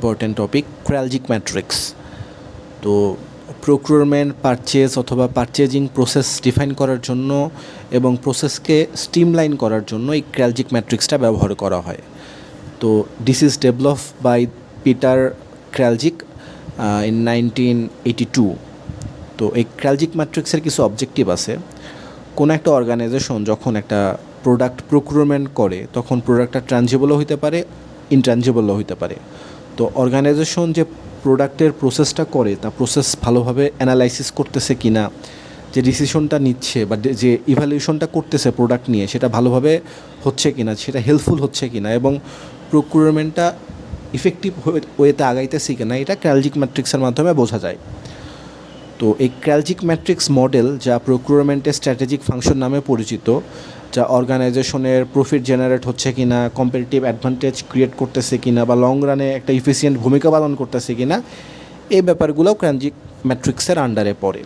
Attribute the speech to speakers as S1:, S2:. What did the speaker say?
S1: Important topic Kraljic matrix তো procurement purchase অথবা purchasing process define করার জন্য এবং প্রসেসকে স্ট্রিমলাইন করার জন্য এই ক্র্যালজিক ম্যাট্রিক্সটা ব্যবহার করা হয়। তো this is develop by Peter Kraljic in nineteen eighty two তো এই ক্র্যালজিক ম্যাট্রিক্সের কিছু অবজেক্টিভ আছে। কোনো একটা অর্গানাইজেশন যখন একটা প্রোডাক্ট প্রক্রুরমেন্ট করে, তখন প্রোডাক্টটা ট্রানজেবলও হতে পারে ইনট্রানজিবলও হতে পারে। তো অর্গানাইজেশন যে প্রোডাক্টের প্রসেসটা করে, তা প্রসেস ভালোভাবে অ্যানালাইসিস করতেছে কি না যে ডিসিশনটা নিচ্ছে বা যে- ইভ্যালুয়েশনটা করতেছে প্রোডাক্ট নিয়ে, সেটা ভালোভাবে হচ্ছে কি না সেটা হেল্পফুল হচ্ছে কি না এবং প্রক্রুরমেন্টটা ইফেক্টিভ ওয়েতে আগাইতেছে কি না এটা ক্যালজিক ম্যাট্রিক্সের মাধ্যমে বোঝা যায়। তো এই ক্যালজিক ম্যাট্রিক্স মডেল যা প্রক্রুরমেন্টের স্ট্র্যাটেজিক ফাংশন নামে পরিচিত, যা অর্গানাইজেশনের প্রফিট জেনারেট হচ্ছে কি না কম্পিটিটিভ অ্যাডভান্টেজ ক্রিয়েট করতেছে কি না বা লং রানে একটা ইফিসিয়েন্ট ভূমিকা পালন করতেছে কি না এই ব্যাপারগুলোও ক্যালজিক ম্যাট্রিক্সের আন্ডারে পড়ে।